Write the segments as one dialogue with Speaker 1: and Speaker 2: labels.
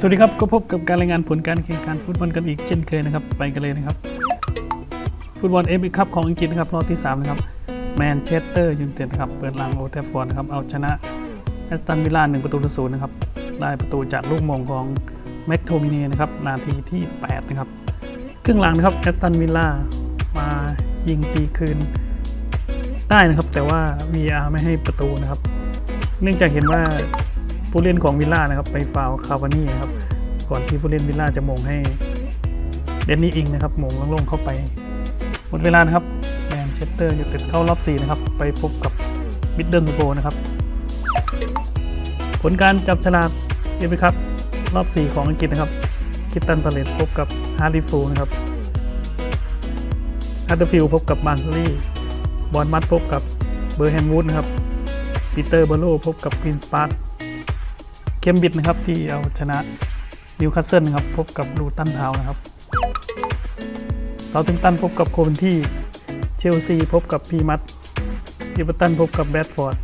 Speaker 1: สวัสดีครับก็พบกับการรายงานผลการแข่งขันฟุตบอลกันอีกเช่นเคยนะครับ ไปกันเลยนะครับ ฟุตบอลเอฟเอคัพของอังกฤษนะครับรอบที่3นะครับแมนเชสเตอร์ยูไนเต็ดนะครับเปิดลังโอลด์แทฟฟอร์ดนะครับเอาชนะแอสตันวิลล่า1ประตูต่อศูนย์นะครับได้ประตูจากลูกมงของแม็กโทมิเน่นะครับนาทีที่ 8 นะครับครึ่งหลังนะครับแอสตันวิลล่ามายิงตีคืนได้นะครับ แต่ว่า VR ไม่ให้ประตูนะครับ เนื่องจากเห็นว่า ผู้เล่นของวิลล่านะครับไปฟาวคาวานี่นะครับ ก่อนที่ผู้เล่นวิลล่าจะมงให้เดนนี่อิงนะครับมงโล่งๆเข้าไปหมดเวลานะครับแมนเชสเตอร์ยูไนเต็ดเข้ารอบ 4 นะครับ ไปพบกับมิดเดิลสโบนะครับ ผลการจับฉลากเอฟครับ รอบ 4 ของอังกฤษนะครับ คิตตันพาเลตพบกับฮาร์ดิฟูนะครับฮัตเตอร์ฟิลพบกับมาร์ซลีบอลมัดพบกับเบอร์แฮมวูดนะครับปีเตอร์เบโลพบกับกรีนสปาร์ มบิดนะครับที่เอาชนะนิวคาสเซิลนะครับพบกับลูตันทาวนะครับเซาท์แฮมป์ตันพบกับโคเวนที่เชลซีพบกับพีมัตเอเวอร์ตันพบกับแบดฟอร์ด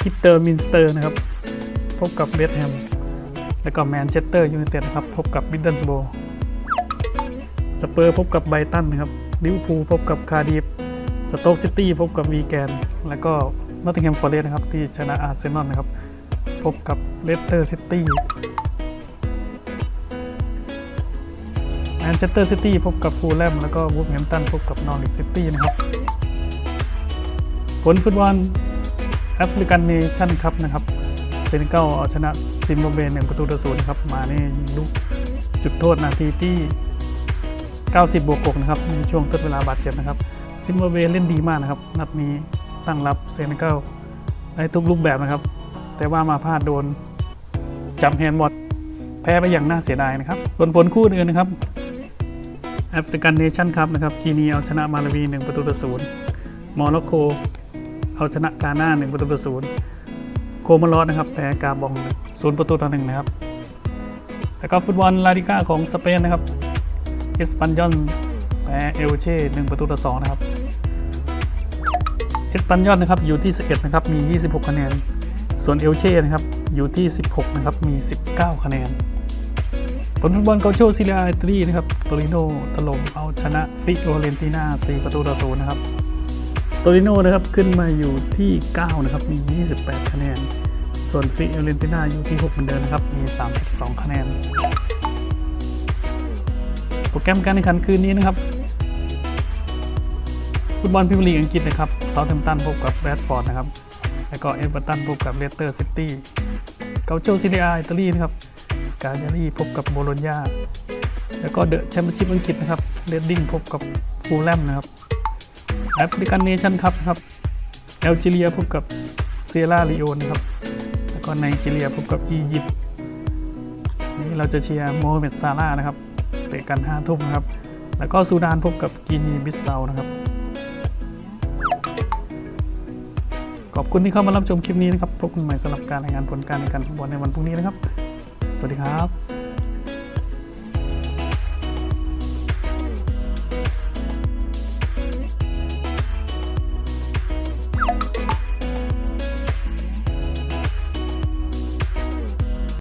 Speaker 1: คิตเตอร์มินสเตอร์นะครับพบกับเบสแฮมแล้วก็แมนเชสเตอร์ยูไนเต็ดนะครับพบกับมิดเดิลสโบสเปอร์พบกับไบรตันนะครับลิเวอร์พูลพบกับคาร์ดิฟสโต๊กซิตี้พบกับวีแกน แล้วก็นอตติงแฮมฟอร์เรสต์นะครับที่ชนะอาร์เซนอลนะครับ พบกับเลสเตอร์ซิตี้แมนเชสเตอร์ซิตี้พบกับฟูลแลมแล้วก็วูฟแฮมตันพบกับนอริสซิตี้นะครับ ผลฟุตบอลแอฟริกันเนชั่นคัพนะครับเซนิเกลเอาชนะซิมบับเวหนึ่งประตูต่อศูนย์นะครับ มานี่ยิงลูกจุดโทษนาทีที่ 90บวก6นะครับ ในช่วงทดเวลาบาดเจ็บนะครับ ซิมบับเวเล่นดีมากนะครับ นัดนี้ตั้งรับเซนเกลได้ทุกรูปแบบนะครับ แต่ว่ามาพลาดโดนจับแฮนด์บอลแพ้ไปอย่างน่าเสียดายนะครับส่วนผลคู่อื่นนะครับแอฟริกันเนชั่นคัพนะครับกีนีเอาชนะมาลาวี1ประตูต่อศูนย์มอร็อกโกเอาชนะกาหน้า1ประตูต่อศูนย์โคมารอสนะครับแพ้กาบองศูนย์ประตูต่อหนึ่งนะครับแล้วก็ฟุตบอลลาลิก้าของสเปนนะครับเอสปันยอนแพ้เอลเช่1ประตูต่อ2นะครับเอสปันยอนนะครับอยู่ที่ 11 นะครับ มี 26 คะแนน ส่วนเอลเช่นะครับอยู่ที่ 16 นะครับ มี 19 คะแนน ผลฟุตบอลเกาโชซีเรียอิตาลีนะครับโตริโนถล่มเอาชนะฟิโอเรนติน่า 4 ประตูต่อ0นะครับโตริโนนะครับขึ้นมาอยู่ที่ 9 นะครับ มี 28 คะแนน ส่วนฟิโอเรนติน่าอยู่ที่ 6 เหมือนเดิมนะครับ มี 32 คะแนน โปรแกรมการแข่งขันคืนนี้นะครับ ฟุตบอลพรีเมียร์ลีกอังกฤษนะครับเซาท์แฮมป์ตันพบกับแบดฟอร์ดนะครับ แล้วก็เอเวอร์ตันพบกับเลสเตอร์ซิตี้เกาโจซีเรียอิตาลีนะครับกาญารีพบกับโบโลญญาแล้วก็เดอะแชมเปี้ยนชิพอังกฤษนะครับเรดดิ้งพบกับฟูลแลมนะครับแอฟริกันเนชั่นคัพนะครับแอลจีเรียพบกับเซียราลีโอนนะครับแล้วก็ไนจีเรียพบกับอียิปต์นี่เราจะเชียร์โมฮัมเหม็ดซาร่านะครับเตะกัน5ทุ่มนะครับ แล้วก็ซูดานพบกับกินีบิสเซานะครับ ขอบคุณที่เข้ามารับชมคลิปนี้นะครับพบกันใหม่สำหรับการรายงานผลการแข่งขันฟุตบอลในวันพรุ่งนี้นะครับ สวัสดีครับ